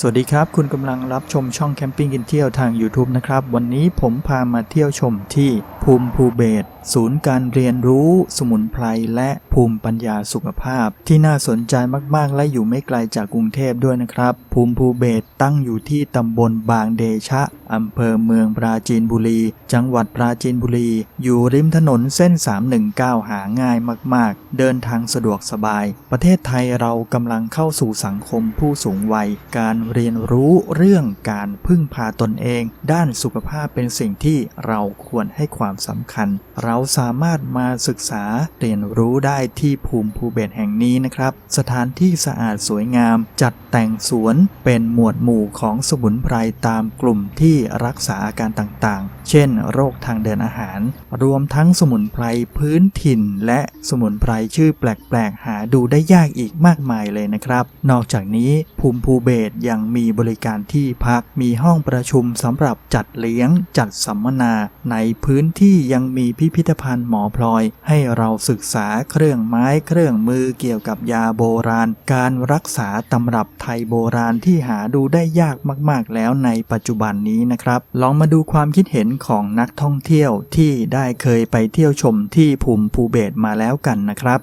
สวัสดีครับ คุณกำลังรับชมช่องแคมปิ้งกินเที่ยวทาง YouTube นะครับ วันนี้ผมพามาเที่ยวชมที่ภูมิภูเบศศูนย์การเรียนรู้ สมุนไพรและภูมิปัญญาสุขภาพ ที่น่าสนใจมาก ๆ และอยู่ไม่ไกลจากกรุงเทพด้วยนะครับ ภูมิภูเบศตั้งอยู่ที่ตำบลบางเดชะอำเภอเมืองปราจีนบุรี จังหวัดปราจีนบุรี อยู่ริมถนนเส้น 319 หาง่ายมาก ๆ เดินทางสะดวกสบาย ประเทศไทยเรากำลังเข้าสู่สังคมผู้สูงวัย การเรียนรู้เรื่องการพึ่งพาตนเอง ด้านสุขภาพเป็นสิ่งที่เราควรให้ความสำคัญ เราสามารถมาศึกษาเรียนรู้ได้ที่ภูมิภูเบศแห่งนี้นะครับ สถานที่สะอาดสวยงาม จัดแต่งสวนเป็นหมวดหมู่ของสมุนไพรตามกลุ่มที่รักษาอาการต่างๆ เช่น โรคทางเดินอาหาร รวมทั้งสมุนไพรพื้นถิ่น และสมุนไพรชื่อแปลกๆ หาดูได้ยากอีกมากมายเลยนะครับ นอกจากนี้ภูมิภูเบศยังมีบริการที่พักมีห้องประชุมสำหรับจัดเลี้ยงจัดสัมมนาในพื้นที่ที่ยังมีพิพิธภัณฑ์หมอพลอย ให้เราศึกษาเครื่องไม้เครื่องมือเกี่ยวกับยาโบราณ การรักษาตำรับไทยโบราณที่หาดูได้ยากมากๆ แล้วในปัจจุบันนี้นะครับ ลองมาดูความคิดเห็นของนักท่องเที่ยวที่ได้เคยไปเที่ยวชมที่ภูมิภูเบศมาแล้วกันนะครับ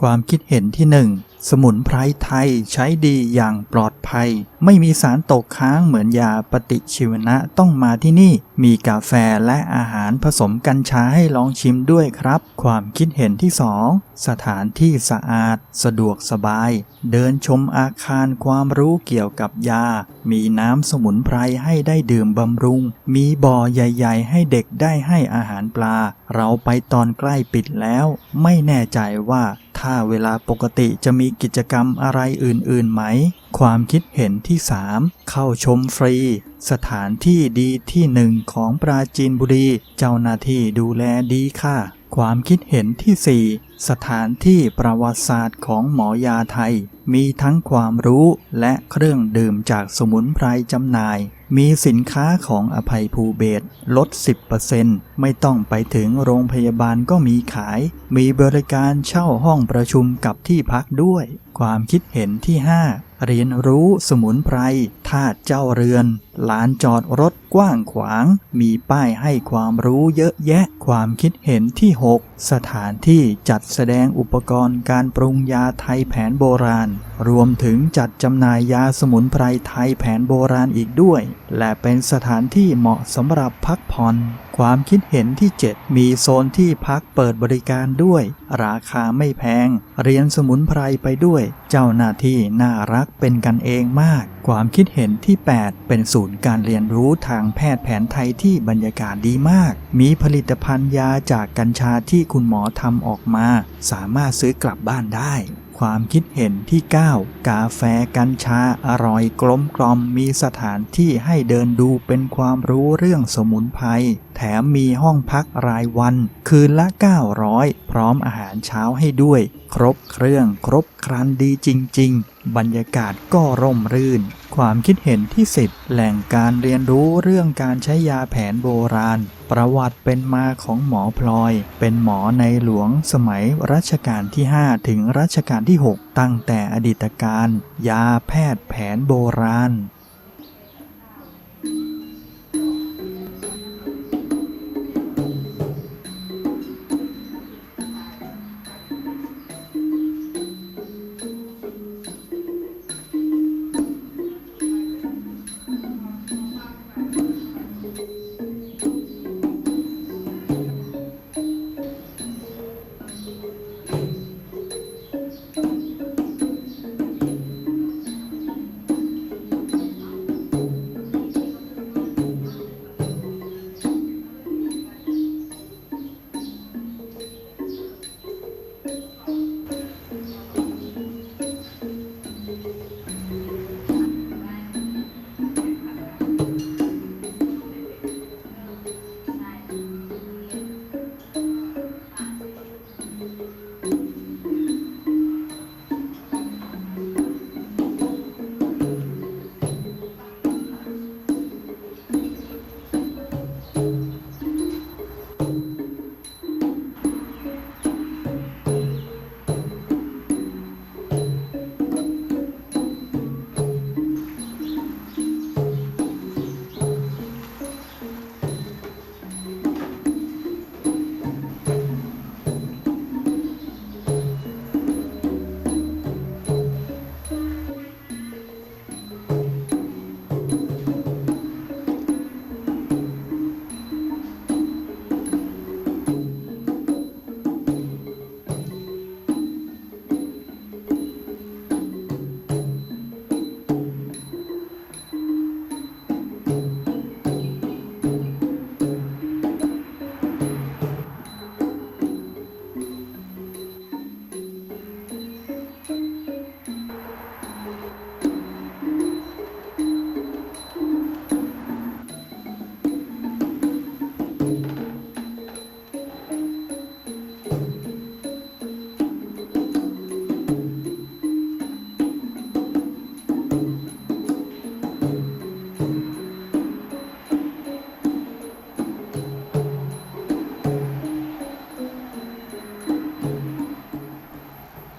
ความคิดเห็นที่ 1 สมุนไพรไทยใช้ดีอย่างปลอดภัย ไม่มีสารตกค้างเหมือนยาปฏิชีวนะต้องมาที่นี่ มีกาแฟและอาหารผสมกัญชาให้ลองชิมด้วยครับ ความคิดเห็นที่ 2 สถานที่สะอาด สะดวกสบาย เดินชมอาคารความรู้เกี่ยวกับยา มีน้ำสมุนไพรให้ได้ดื่มบำรุง มีบ่อใหญ่ๆ ให้เด็กได้ให้อาหารปลา เราไปตอนใกล้ปิดแล้ว ไม่แน่ใจว่า ถ้าเวลาปกติจะมีกิจกรรมอะไรอื่น ๆ ไหม ความคิดเห็นที่ 3 เข้าชมฟรี สถานที่ดีที่หนึ่งของปราจีนบุรี เจ้าหน้าที่ดูแลดีค่ะ ความคิดเห็นที่ 4 สถานที่ประวัติศาสตร์ของหมอยาไทย มีทั้งความรู้และเครื่องดื่มจากสมุนไพรจำหน่าย มีสินค้าของอภัยภูเบศรลด 10%ไม่ต้องไปถึงโรงพยาบาลก็มีขาย มีบริการเช่าห้องประชุมกับที่พักด้วย ความคิดเห็นที่ 5 เรียนรู้สมุนไพรธาตุเจ้าเรือน ลานจอดรถกว้างขวาง มีป้ายให้ความรู้เยอะแยะ ความคิดเห็นที่ 6 สถานที่จัดแสดงอุปกรณ์การปรุงยาไทยแผนโบราณ รวมถึงจัดจำหน่ายยาสมุนไพรไทยแผนโบราณอีกด้วย และเป็นสถานที่เหมาะสำหรับพักผ่อน ความคิดเห็นที่ 7 มีโซนที่พักเปิดบริการด้วย ราคาไม่แพง เรียนสมุนไพรไปด้วย เจ้าหน้าที่น่ารักเป็นกันเองมาก ความคิดเห็นที่ 8 เป็นศูนย์การเรียนรู้ทางแพทย์แผนไทยที่บรรยากาศดีมาก มีผลิตภัณฑ์ยาจากกัญชาที่คุณหมอทำออกมา สามารถซื้อกลับบ้านได้ความคิดเห็นที่ 9 กาแฟกัญชาอร่อยกลมกลอมมีสถานที่ให้เดินดูเป็นความรู้เรื่องสมุนไพร แถมมีห้องพักรายวัน คืนละ 900 พร้อมอาหารเช้าให้ด้วย ครบเครื่องครบครันดีจริง ๆ บรรยากาศก็ร่มรื่น ความคิดเห็นที่ 10 แหล่งการเรียนรู้เรื่องการใช้ยาแผนโบราณ ประวัติเป็นมาของหมอพลอย เป็นหมอในหลวงสมัยรัชกาลที่ 5 ถึงรัชกาลที่ 6 ตั้งแต่อดีตการ ยาแพทย์แผนโบราณ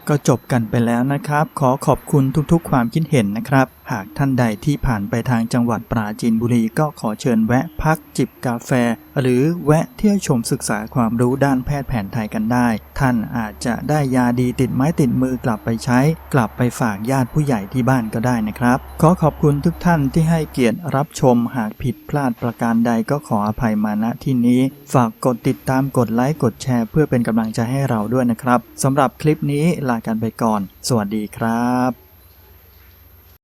ก็จบกันไปแล้วนะครับ ขอขอบคุณทุกๆ ความคิดเห็นนะครับ หากท่านใดที่ผ่านไปทางจังหวัดปราจีนบุรีก็ขอเชิญแวะพักจิบกาแฟ หรือแวะเที่ยวชมศึกษาความรู้ด้านแพทย์แผนไทยกันได้ ท่านอาจจะได้ยาดีติดไม้ติดมือกลับไปใช้ กลับไปฝากญาติผู้ใหญ่ที่บ้านก็ได้นะครับ ขอขอบคุณทุกท่านที่ให้เกียรติรับชมหากผิดพลาดประการใดก็ขออภัยมาณที่นี้ ฝากกดติดตามกดไลค์กดแชร์ เพื่อเป็นกำลังใจให้เราด้วยนะครับสำหรับคลิปนี้ลากันไปก่อน สวัสดีครับ